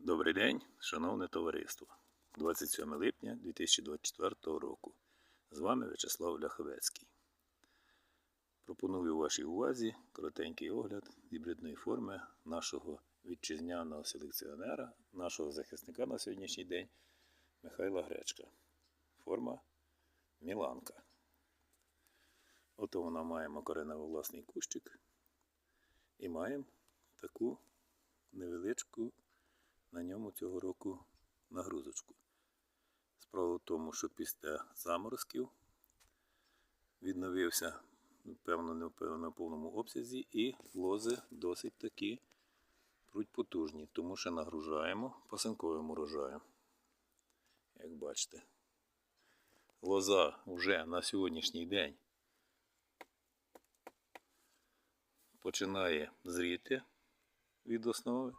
Добрий день, шановне товариство. 27 липня 2024 року. З вами В'ячеслав Ляховецький. Пропоную вашій увазі коротенький огляд гібридної форми нашого вітчизняного селекціонера, нашого захисника на сьогоднішній день Михайла Гречка. Форма Міланка. Ото вона маємо коренево-власний кущик і маємо таку невеличку на ньому цього року нагрузочку. Справа в тому, що після заморозків відновився, певно, не на повному обсязі, і лози досить такі пруть потужні, тому що нагружаємо пасинковим урожаєм. Як бачите, лоза вже на сьогоднішній день починає зріти від основи.